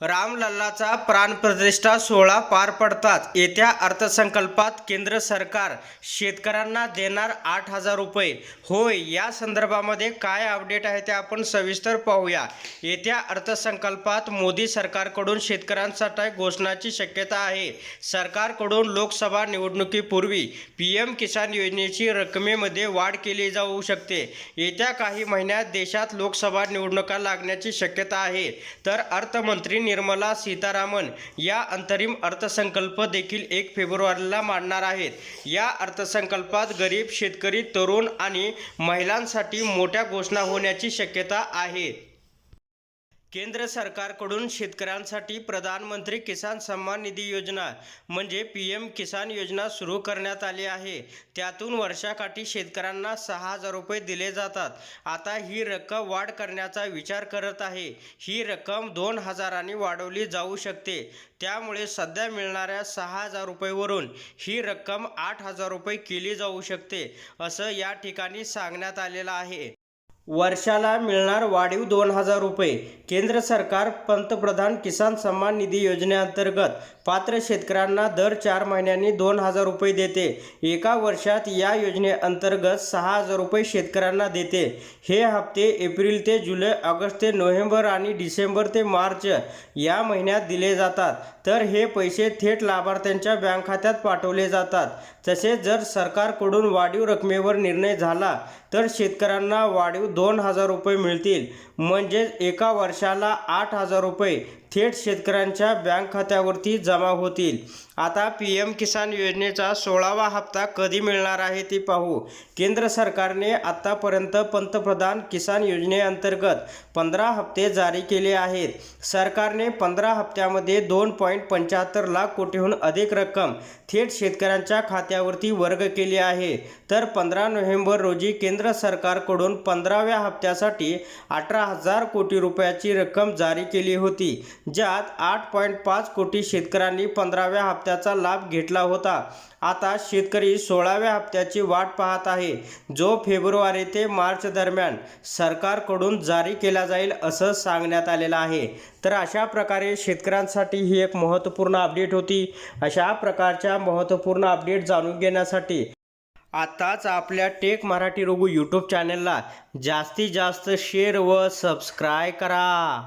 रामलल्लाचा प्राणप्रतिष्ठा सोहळा पार पडतात येत्या अर्थसंकल्पात केंद्र सरकार शेतकऱ्यांना देणार आठ हजार रुपये. होय या संदर्भामध्ये काय अपडेट आहे ते आपण सविस्तर पाहूया. येत्या अर्थसंकल्पात मोदी सरकारकडून शेतकऱ्यांसाठी घोषणाची शक्यता आहे. सरकारकडून लोकसभा निवडणुकीपूर्वी पी एम किसान योजनेची रकमेमध्ये वाढ केली जाऊ शकते. येत्या काही महिन्यात देशात लोकसभा निवडणुका लागण्याची शक्यता आहे. तर अर्थमंत्री निर्मला सीतारामन या अंतरिम अर्थसंकल्प देखील एक फेब्रुवारीला मांडणार आहेत. या अर्थसंकल्पात गरीब शेतकरी तरुण आणि महिलांसाठी मोठ्या घोषणा होण्याची शक्यता आहे. केंद्र सरकारकडून शेतकऱ्यांसाठी प्रधानमंत्री किसान सन्मान निधी योजना म्हणजे पी एम किसान योजना सुरू करण्यात आली आहे. त्यातून वर्षाकाठी शेतकऱ्यांना सहा हजार रुपये दिले जातात. आता ही रक्कम वाढ करण्याचा विचार करत आहे. ही रक्कम दोन हजारांनी वाढवली जाऊ शकते. त्यामुळे सध्या मिळणाऱ्या सहा हजार रुपयेवरून ही रक्कम आठ हजार रुपये केली जाऊ शकते असं या ठिकाणी सांगण्यात आलेलं आहे. वर्षाला मिळणार वाढीव दोन हजार रुपये. केंद्र सरकार पंतप्रधान किसान सन्मान निधी योजनेअंतर्गत पात्र शेतकऱ्यांना दर चार महिन्यांनी दोन हजार रुपये देते. एका वर्षात या योजनेअंतर्गत सहा हजार रुपये शेतकऱ्यांना देते. हे हप्ते एप्रिल ते जुलै ऑगस्ट ते नोव्हेंबर आणि डिसेंबर ते मार्च या महिन्यात दिले जातात. तर हे पैसे थेट लाभार्थ्यांच्या बँक खात्यात पाठवले जातात. तसेच जर सरकारकडून वाढीव रकमेवर निर्णय झाला तर शेतकऱ्यांना वाढीव दोन हजार रुपये मिळतील. म्हणजेच एका वर्ष वर्षाला आठ हजार रुपये थेट शेतकऱ्यांच्या बँक खात्यावरती जमा होतील. आता पी एम किसान योजनेचा सोळावा हप्ता कधी मिळणार आहे ते पाहू. केंद्र सरकारने आत्तापर्यंत पंतप्रधान किसान योजनेअंतर्गत पंधरा हप्ते जारी केले आहेत. सरकारने पंधरा हप्त्यामध्ये दोन पॉईंट पंच्याहत्तर लाख कोटीहून अधिक रक्कम थेट शेतकऱ्यांच्या खात्यावरती वर्ग केली आहे. तर पंधरा नोव्हेंबर रोजी केंद्र सरकारकडून पंधराव्या हप्त्यासाठी अठरा हजार कोटी रुपयाची रक्कम जारी केली होती ज्यात आठ पॉईंट पाच कोटी शेतकऱ्यांनी पंधराव्या हप्त्याचा लाभ घेतला होता. आता शेतकरी सोळाव्या हप्त्याची वाट पाहत आहे. जो फेब्रुवारी ते मार्च दरम्यान सरकारकडून जारी केला जाईल असं सांगण्यात आलेलं आहे. तर अशा प्रकारे शेतकऱ्यांसाठी ही एक महत्त्वपूर्ण अपडेट होती. अशा प्रकारच्या महत्त्वपूर्ण अपडेट जाणून घेण्यासाठी आत्ताच आपल्या टेक मराठी रघु यूट्यूब चॅनलला जास्तीत जास्त शेअर व सबस्क्राय करा.